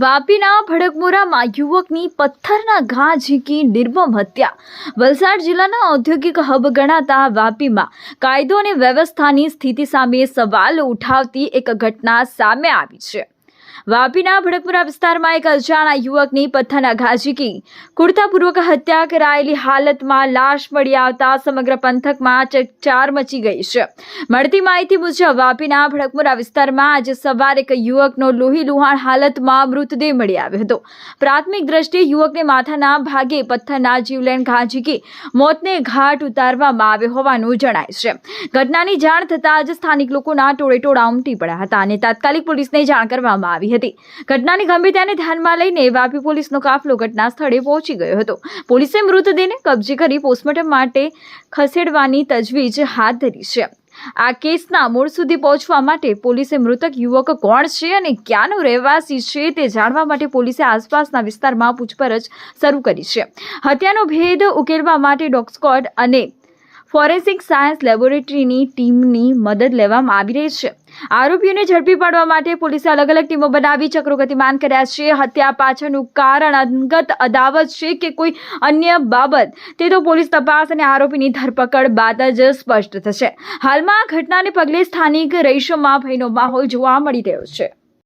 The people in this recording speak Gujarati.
વાપીના ભડકમોરામાં યુવકની પથ્થરના ઘા ઝીકી નિર્મમ હત્યા. વલસાડ જિલ્લાના ઔદ્યોગિક હબ ગણાતા વાપીમાં કાયદો અને વ્યવસ્થાની સ્થિતિ સામે સવાલ ઉઠાવતી એક ઘટના સામે આવી છે. વાપીના ભડકપુરા વિસ્તારમાં એક અજાણા યુવકની પથ્થરના ઘા ઝીકી કુર્તાપૂર્વક હત્યા કરાયેલી હાલતમાં લાશ મળી આવતા સમગ્ર પંથકમાં ચકચાર મચી ગઈ છે. મળતી માહિતી મુજબ વાપીના ભડકપુરા વિસ્તારમાં આજે સવારે એક યુવકનો લોહી લુહાણ હાલતમાં મૃતદેહ મળી આવ્યો હતો. પ્રાથમિક દ્રષ્ટિએ યુવકને માથાના ભાગે પથ્થરના જીવલેણ ઘા ઝીકી મોતને ઘાટ ઉતારવામાં આવ્યો હોવાનું જણાય છે. ઘટનાની જાણ થતાં જ સ્થાનિક લોકોના ટોળેટોળા ઉમટી પડ્યા હતા અને તાત્કાલિક પોલીસને જાણ કરવામાં આવી હતી. ઘટનાની ગંભીરતાને ધ્યાનમાં લઈને વાપી પોલીસનો કાફલો ઘટના સ્થળે પહોંચી ગયો હતો. પોલીસે મૃતદેહને કબજે કરી પોસ્ટમોર્ટમ માટે ખસેડવાની તજવીજ હાથ ધરી છે. આ કેસના મૂળ સુધી પહોંચવા માટે પોલીસે મૃતક યુવક કોણ છે અને ક્યાંનો રહેવાસી છે તે જાણવા માટે પોલીસે આસપાસના વિસ્તારમાં પૂછપરછ શરૂ કરી છે. હત્યાનો ભેદ ઉકેલવા માટે ડોગ સ્કોડ અને ફોરેન્સિક સાયન્સ લેબોરેટરીની ટીમની મદદ લેવામાં આવી રહી છે. આરોપીઓને ઝડપી પાડવા માટે પોલીસે અલગ અલગ ટીમો બનાવી ચક્રો ગતિમાન કર્યા છે. હત્યા પાછળનું કારણ અંગત અદાવત છે કે કોઈ અન્ય બાબત? તે તો પોલીસ તપાસ અને આરોપીની ધરપકડ બાદ જ સ્પષ્ટ થશે. હાલમાં આ ઘટનાને પગલે સ્થાનિક રહીશોમાં ભયનો માહોલ જોવા મળી રહ્યો છે.